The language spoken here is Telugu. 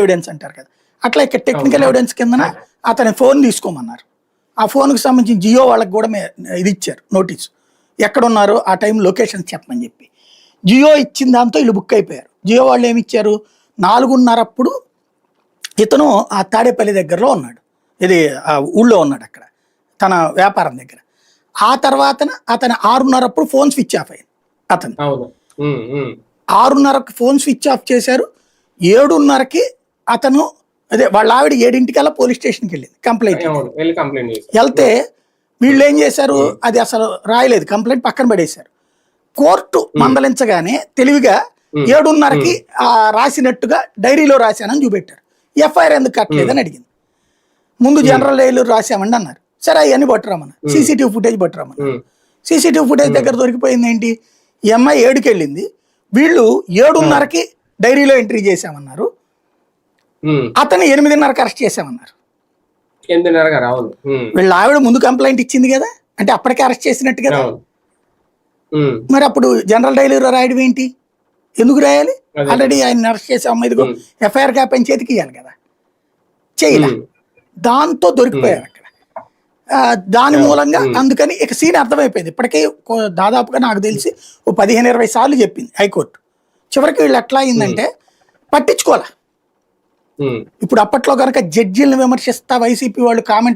ఎవిడెన్స్ అంటారు కదా. అట్లా ఇక్కడ టెక్నికల్ ఎవిడెన్స్ కిందన అతని ఫోన్ తీసుకోమన్నారు. ఆ ఫోన్కి సంబంధించి జియో వాళ్ళకి కూడా ఇది ఇచ్చారు నోటీస్ ఎక్కడున్నారో ఆ టైం లొకేషన్ చెప్పమని చెప్పి. జియో ఇచ్చిన దాంతో వీళ్ళు బుక్ అయిపోయారు. జియో వాళ్ళు ఏమి ఇచ్చారు? నాలుగున్నరప్పుడు ఇతను ఆ తాడేపల్లి దగ్గరలో ఉన్నాడు. ఇది ఆ ఊళ్ళో ఉన్నాడు అక్కడ తన వ్యాపారం దగ్గర. ఆ తర్వాత అతను ఆరున్నరప్పుడు ఫోన్ స్విచ్ ఆఫ్ అయింది అతను. ఆరున్నరకు ఫోన్ స్విచ్ ఆఫ్ చేశారు. ఏడున్నరకి అతను అదే వాళ్ళ ఆవిడ ఏడింటికల్లా పోలీస్ స్టేషన్కి వెళ్ళింది కంప్లైంట్ వెళ్తే వీళ్ళు ఏం చేశారు? అది అసలు రాయలేదు కంప్లైంట్ పక్కన పడేశారు. కోర్టు మందలించగానే తెలివిగా ఏడున్నరకి ఆ రాసినట్టుగా డైరీలో రాశానని చూపెట్టారు. ఎఫ్ఐఆర్ ఎందుకు కట్టలేదని అడిగింది. ముందు జనరల్ డైరీలో రాశామండి అన్నారు. సరే అవన్నీ పట్టురామన్నారు సీసీటీవీ ఫుటేజ్ పట్టురామన్నారు ఉమ్, సీసీటీవీ ఫుటేజ్ దగ్గర దొరికిపోయింది ఏంటి? ఈ అమ్మాయి ఏడుకి వెళ్ళింది వీళ్ళు ఏడున్నరకి డైరీలో ఎంట్రీ చేశామన్నారు. అతను ఎనిమిదిన్నరకు అరెస్ట్ ఉమ్, వీళ్ళ ఆవిడ ముందు కంప్లైంట్ ఇచ్చింది కదా? అంటే అప్పటికే అరెస్ట్ చేసినట్టు కదా? మరి అప్పుడు జనరల్ డైరీలో రాయడం ఏంటి? ఎందుకు రాయాలి. ఆల్రెడీ ఆయన అరెస్ట్ చేసే ఇదిగో. ఎఫ్ఐఆర్ కాపీ చేతికి ఇవ్వాలి కదా? చేయలే. దాంతో దొరికిపోయారు అక్కడ. దాని మూలంగా అందుకని ఇక సీన్ అర్థమైపోయింది. ఇప్పటికే దాదాపుగా నాకు తెలిసి ఓ పదిహేను ఇరవై సార్లు చెప్పింది హైకోర్టు. చివరికి వీళ్ళు ఎట్లా అయిందంటే పట్టించుకోవాలా. Hmm. ఇప్పుడు అప్పట్లో కనుక జడ్జీలను విమర్శిస్తా వైసీపీ వాళ్ళు కామెంట్